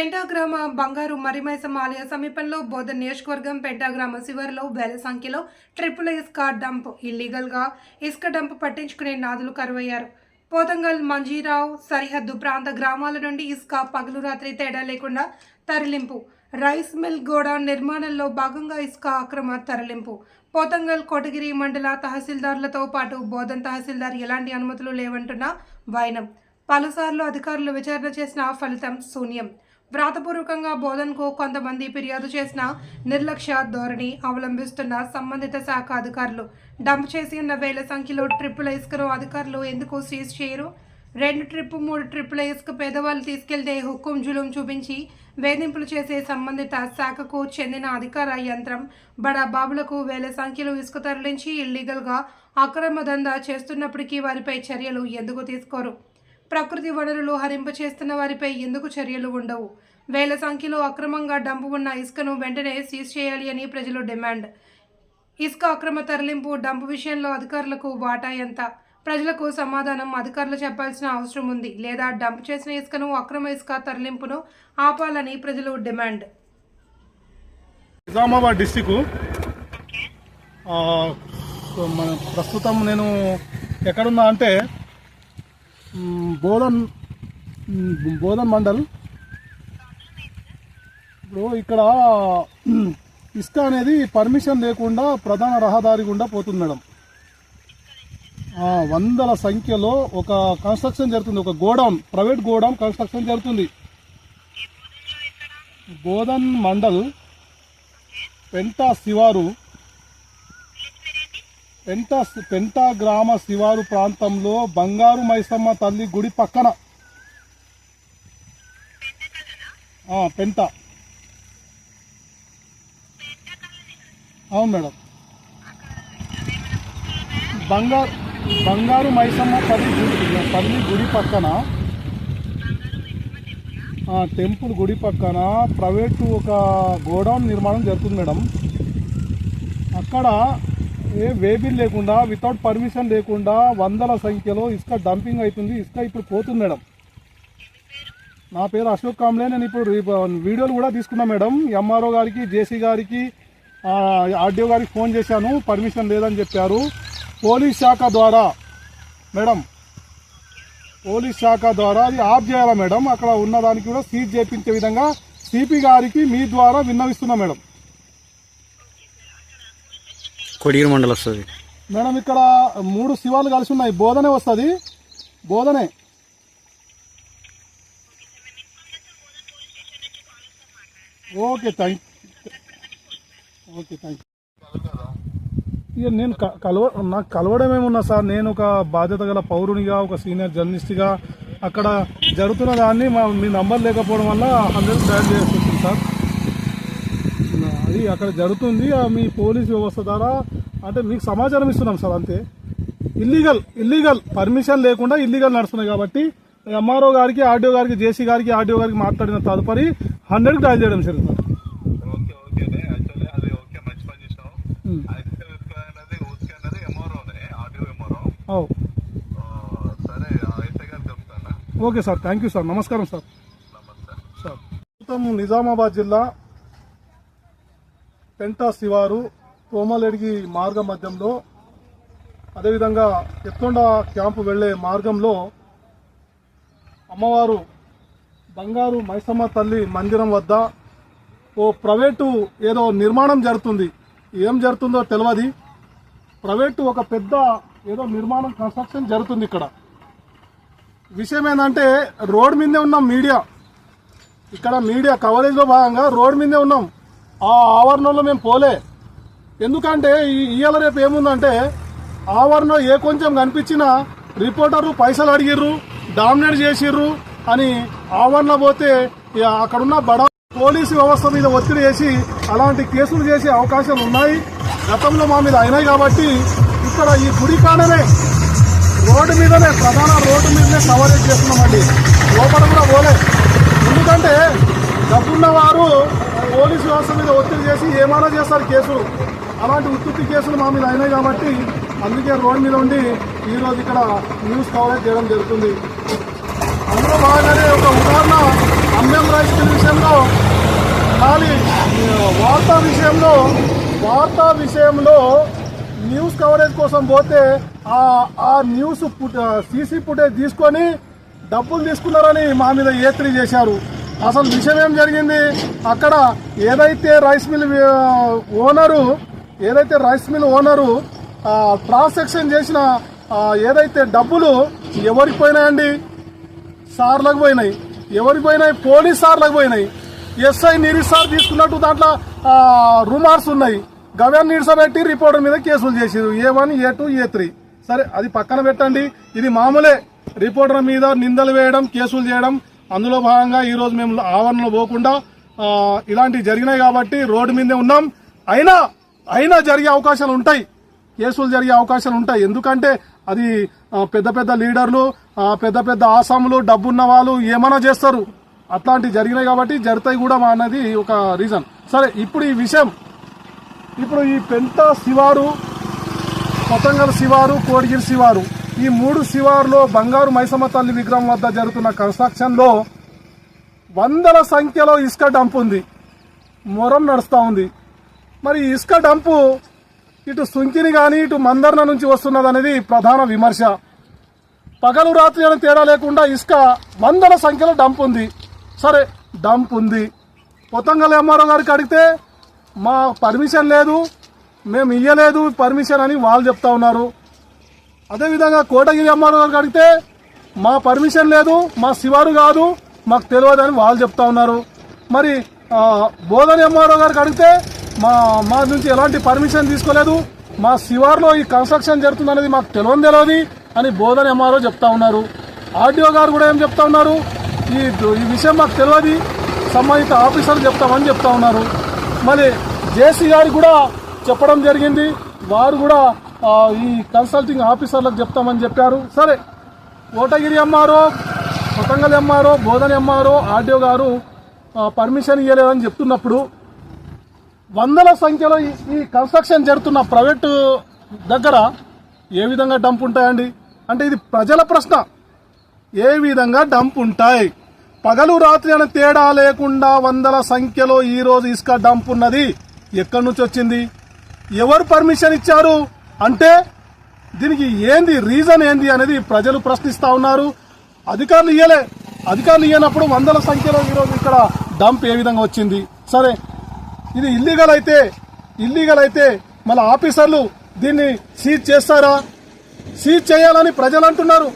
పెంటాగ్రామ బంగారు మరిమైసం ఆలయ సమీపంలో బోధన్ నియోజకవర్గం పెంటాగ్రామ శివారులో వేల సంఖ్యలో ట్రిపుల్ ఇసుక డంప్ ఇల్లీగల్గా ఇసుక డంప్ పట్టించుకునే నాదులు కరువయ్యారు. పోతంగల్ మంజీరావు సరిహద్దు ప్రాంత గ్రామాల నుండి ఇసుక పగలు రాత్రి తేడా లేకుండా తరలింపు. రైస్ మిల్ గోడ నిర్మాణంలో భాగంగా ఇసుక అక్రమ తరలింపు. పోతంగల్ కోటగిరి మండల తహసీల్దార్లతో పాటు బోధన్ తహసీల్దార్ ఎలాంటి అనుమతులు లేవంటున్న వైనం. పలుసార్లు అధికారులు విచారణ చేసిన ఫలితం శూన్యం. వ్రాతపూర్వకంగా బోధనకు కొంతమంది ఫిర్యాదు చేసిన నిర్లక్ష్య ధోరణి అవలంబిస్తున్న సంబంధిత శాఖ అధికారులు. డంప్ చేసి ఉన్న వేల సంఖ్యలో ట్రిప్పుల ఇసుకను అధికారులు ఎందుకు సీజ్ చేయరు? రెండు ట్రిప్ మూడు ట్రిప్పుల ఇసుక పేదవాళ్ళు తీసుకెళ్తే హుకుం జులుం చూపించి వేధింపులు చేసే సంబంధిత శాఖకు చెందిన అధికార యంత్రం బడా బాబులకు వేల సంఖ్యలో ఇసుక తరలించి ఇల్లీగల్గా అక్రమ దందా చేస్తున్నప్పటికీ వారిపై చర్యలు ఎందుకు తీసుకోరు? ప్రకృతి వనరులు హరింప చేస్తున్న వారిపై ఎందుకు చర్యలు ఉండవు? వేల సంఖ్యలో అక్రమంగా డంపు ఉన్న ఇసుకను వెంటనే సీజ్ చేయాలి అని ప్రజలు డిమాండ్. ఇసుక అక్రమ తరలింపు డంపు విషయంలో అధికారులకు వాటా ఎంత? ప్రజలకు సమాధానం అధికారులు చెప్పాల్సిన అవసరం ఉంది. లేదా డంప్ చేసిన ఇసుకను అక్రమ ఇసుక తరలింపును ఆపాలని ప్రజలు డిమాండ్. నిజామాబాద్ డిస్టిక్ మన ప్రస్తుతం నేను ఎక్కడున్నా అంటే బోధన్ బోధన్ మండల్. ఇప్పుడు ఇక్కడ మ్, ఇసుక అనేది పర్మిషన్ లేకుండా ప్రధాన రహదారి గుండా పోతుంది మేడం. వందల సంఖ్యలో ఒక కన్స్ట్రక్షన్ జరుగుతుంది. ఒక గోడౌన్ ప్రైవేట్ గోడౌన్ కన్స్ట్రక్షన్ జరుగుతుంది. బోధన్ మండల్ పెంటా శివారు పెంట పెంట గ్రామ శివారు ప్రాంతంలో బంగారు మైసమ్మ తల్లి గుడి పక్కన. పెంట. అవును మేడం. బంగారు బంగారు మైసమ్మ తల్లి గుడి తల్లి గుడి పక్కన. టెంపుల్ గుడి పక్కన ప్రైవేటు ఒక గోడౌన్ నిర్మాణం జరుగుతుంది మేడం. అక్కడ ఏ వేబిల్ లేకుండా వితౌట్ పర్మిషన్ లేకుండా వందల సంఖ్యలో ఇసుక డంపింగ్ అవుతుంది. ఇసుక ఇప్పుడు పోతుంది మేడం. నా పేరు అశోక్ కాంబ్లే నేను ఇప్పుడు వీడియోలు కూడా తీసుకున్నా మేడం. ఎంఆర్ఓ గారికి జేసీ గారికి ఆర్డీఓ గారికి ఫోన్ చేశాను. పర్మిషన్ లేదని చెప్పారు. పోలీస్ శాఖ ద్వారా మేడం పోలీస్ శాఖ ద్వారా అది ఆఫ్ చేయాలా మేడం? అక్కడ ఉన్నదానికి కూడా సీజ్ చేపించే విధంగా సిపి గారికి మీ ద్వారా విన్నవిస్తున్నా మేడం. కొడిగిరి మండలం వస్తుంది. మేడం ఇక్కడ మూడు శివాలు కలిసి ఉన్నాయి. బోధనే వస్తుంది. బోధనే. ఓకే థ్యాంక్ ఓకే థ్యాంక్ ఇక నేను క- కలవ నాకు కలవడం ఏమున్నా సార్ నేను ఒక బాధ్యత గల పౌరునిగా ఒక సీనియర్ జర్నలిస్ట్గా అక్కడ జరుగుతున్న దాన్ని మా మీ నంబర్ లేకపోవడం వల్ల హండ్రెడ్ డయల్ చేయాల్సి సార్. అది అక్కడ జరుగుతుంది మీ పోలీస్ వ్యవస్థ ద్వారా అంటే మీకు సమాచారం ఇస్తున్నాం సార్ అంతే. ఇల్లీగల్ ఇల్లీగల్ పర్మిషన్ లేకుండా ఇల్లీగల్ నడుస్తున్నాయి కాబట్టి ఎంఆర్ఓ గారికి ఆర్డీఓ గారికి జేసీ గారికి ఆర్డీఓ గారికి మాట్లాడిన తదుపరి హండ్రెడ్కి డయల్ చేయడం సరే. ఓకే సరే థ్యాంక్ యూ సార్ నమస్కారం సార్. నమస్తే. సార్. ప్రస్తుతం నిజామాబాద్ జిల్లా పెంటా శివారు తోమలెడిగి మార్గ మధ్యంలో అదేవిధంగా ఎత్తుండ క్యాంపు వెళ్ళే మార్గంలో అమ్మవారు బంగారు మైసమ్మ తల్లి మందిరం వద్ద ఓ ప్రైవేటు ఏదో నిర్మాణం జరుగుతుంది. ఏం జరుగుతుందో తెలియదు ప్రైవేటు ఒక పెద్ద ఏదో నిర్మాణం కన్స్ట్రక్షన్ జరుగుతుంది ఇక్కడ. విషయం ఏంటంటే రోడ్ మీదే ఉన్నాం మీడియా. ఇక్కడ మీడియా కవరేజ్లో భాగంగా రోడ్ మీదే ఉన్నాం. ఆ ఆవరణలో మేము పోలే. ఎందుకంటే ఈ ఇయ్యాల రేపు ఏముందంటే ఆవరణలో ఏ కొంచెం కనిపించినా రిపోర్టర్లు పైసలు అడిగిర్రు డామినేట్ చేసిర్రు అని ఆవరణ పోతే అక్కడున్న బడా పోలీసు వ్యవస్థ మీద ఒత్తిడి చేసి అలాంటి కేసులు చేసే అవకాశాలు ఉన్నాయి. గతంలో మా మీద అయినాయి కాబట్టి ఇక్కడ ఈ గుడికాడనే రోడ్డు మీదనే ప్రధాన రోడ్డు మీదనే కవరేజ్ చేస్తున్నామండి. లోపల కూడా పోలే. ఎందుకంటే డబ్బున్న వారు పోలీసు వ్యవస్థ మీద ఒత్తిడి చేసి ఏమైనా చేస్తారు కేసులు. అలాంటి ఉత్పత్తి కేసులు మా మీద అయినాయి కాబట్టి అందుకే రోడ్ మీద ఉండి ఈరోజు ఇక్కడ న్యూస్ కవరేజ్ చేయడం జరుగుతుంది. అందులో భాగంగానే ఒక ఉదాహరణ అమ్మం రైస్ విషయంలో కానీ వార్తా విషయంలో వార్తా విషయంలో న్యూస్ కవరేజ్ కోసం పోతే ఆ ఆ న్యూస్ సీసీ ఫుటేజ్ తీసుకొని డబ్బులు తీసుకున్నారని మా మీద ఏత్రి చేశారు అసలు విషయం ఏం జరిగింది. అక్కడ ఏదైతే రైస్ మిల్ ఓనరు ఏదైతే రైస్ మిల్ ఓనరు ట్రాన్సాక్షన్ చేసిన ఏదైతే డబ్బులు ఎవరికి పోయినాయండి? సార్లకు పోయినాయి. ఎవరికి పోయినాయి? పోలీస్ సార్లకు పోయినాయి. ఎస్ఐ నిరీసార్ తీసుకున్నట్టు దాంట్లో ఆ, ఉన్నాయి. ఉన్నాయి గవ్యాన్ని పెట్టి రిపోర్టర్ మీద కేసులు చేసారు A one A two A three. సరే అది పక్కన పెట్టండి. ఇది మామూలే. రిపోర్టర్ మీద నిందలు వేయడం కేసులు చేయడం అందులో భాగంగా ఈరోజు మేము ఆవరణలో పోకుండా ఇలాంటివి జరిగినాయి కాబట్టి రోడ్డు మీదే ఉన్నాం. అయినా అయినా జరిగే అవకాశాలు ఉంటాయి. కేసులు జరిగే అవకాశాలు ఉంటాయి. ఎందుకంటే అది పెద్ద పెద్ద లీడర్లు పెద్ద పెద్ద ఆసాములు డబ్బున్న వాళ్ళు ఏమైనా చేస్తారు. అట్లాంటివి జరిగినాయి కాబట్టి జరుగుతాయి కూడా అన్నది ఒక రీజన్ సరే ఇప్పుడు ఈ విషయం. ఇప్పుడు ఈ పెంట శివారు కొత్తంగల్ శివారు కోడిగిరి శివారు ఈ మూడు శివారులో బంగారు మైసమ్మ తల్లి విగ్రహం వద్ద జరుగుతున్న కన్స్ట్రక్షన్లో వందల సంఖ్యలో ఇసుక డంప్ ఉంది. మొరం నడుస్తూ ఉంది. మరి ఇసుక డంపు ఇటు సుంకిని కానీ ఇటు మందర్న నుంచి వస్తున్నది అనేది ప్రధాన విమర్శ. పగలు రాత్రి అని తేడా లేకుండా ఇసుక వందల సంఖ్యలో డంప్ ఉంది. సరే డంప్ ఉంది. కొత్తంగల్ ఎంఆర్ఓ గారికి అడిగితే మా పర్మిషన్ లేదు మేము ఇయ్యలేదు పర్మిషన్ అని వాళ్ళు చెప్తా ఉన్నారు. అదేవిధంగా కోటగిరి ఎంఆర్ఓ గారికి అడిగితే మా పర్మిషన్ లేదు మా శివారు కాదు మాకు తెలియదు అని వాళ్ళు చెప్తా ఉన్నారు. మరి బోధని బోధన గారికి అడిగితే మా మా నుంచి ఎలాంటి పర్మిషన్ తీసుకోలేదు మా శివార్లో ఈ కన్స్ట్రక్షన్ జరుగుతుంది అనేది మాకు తెలియని తెలియదు అని బోధన ఎంఆర్ఓ చెప్తా ఉన్నారు. ఆర్డీఓ గారు కూడా ఏం చెప్తా ఉన్నారు ఈ ఈ విషయం మాకు తెలియదు సంబంధిత ఆఫీసర్లు చెప్తామని చెప్తా ఉన్నారు. మరి జేసీ గారికి కూడా చెప్పడం జరిగింది వారు కూడా ఈ కన్సల్టింగ్ ఆఫీసర్లకు చెప్తామని చెప్పారు. సరే కోటగిరి అమ్మారో కొత్తంగల్ అమ్మారో బోధన అమ్మారో ఆర్డీఓ గారు పర్మిషన్ ఇవ్వలేదని చెప్తున్నప్పుడు వందల సంఖ్యలో ఈ- ఈ కన్స్ట్రక్షన్ జరుగుతున్న ప్రైవేటు దగ్గర ఏ విధంగా డంప్ ఉంటాయండి? అంటే ఇది ప్రజల ప్రశ్న. ఏ విధంగా డంప్ ఉంటాయి? పగలు రాత్రి అనే తేడా లేకుండా వందల సంఖ్యలో ఈరోజు ఇసుక డంప్ ఉన్నది. ఎక్కడి నుంచి వచ్చింది? ఎవరు పర్మిషన్ ఇచ్చారు? అంటే దీనికి ఏంది రీజన్ ఏంది అనేది ప్రజలు ప్రశ్నిస్తా ఉన్నారు. అధికారులు ఇయ్యలే. అధికారులు ఇయ్యనప్పుడు వందల సంఖ్యలో ఈరోజు ఇక్కడ డంప్ ఏ విధంగా వచ్చింది? సరే ఇది ఇల్లీగల్ అయితే ఇల్లీగల్ అయితే మళ్ళీ ఆఫీసర్లు దీన్ని సీజ్ చేస్తారా? సీజ్ చేయాలని ప్రజలు అంటున్నారు.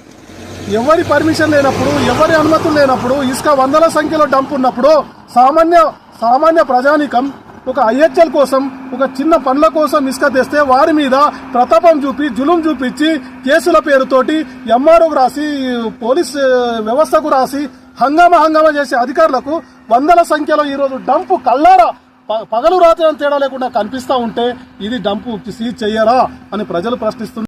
ఎవరి పర్మిషన్ లేనప్పుడు ఎవరి అనుమతులు లేనప్పుడు ఇసుక వందల సంఖ్యలో డంప్ ఉన్నప్పుడు సామాన్య సామాన్య ప్రజానికం ఒక ఐహెచ్ఎల్ కోసం ఒక చిన్న పనుల కోసం ఇసుక తెస్తే వారి మీద ప్రతాపం చూపి జులుం చూపించి కేసుల పేరుతోటి ఎంఆర్ఓకు రాసి పోలీస్ వ్యవస్థకు రాసి హంగామా హంగామా చేసే అధికారులకు వందల సంఖ్యలో ఈరోజు డంపు కల్లారా ప- పగలు రాత్రి తేడా లేకుండా కనిపిస్తా ఉంటే ఇది డంపు సీజ్ చెయ్యరా అని ప్రజలు ప్రశ్నిస్తున్నారు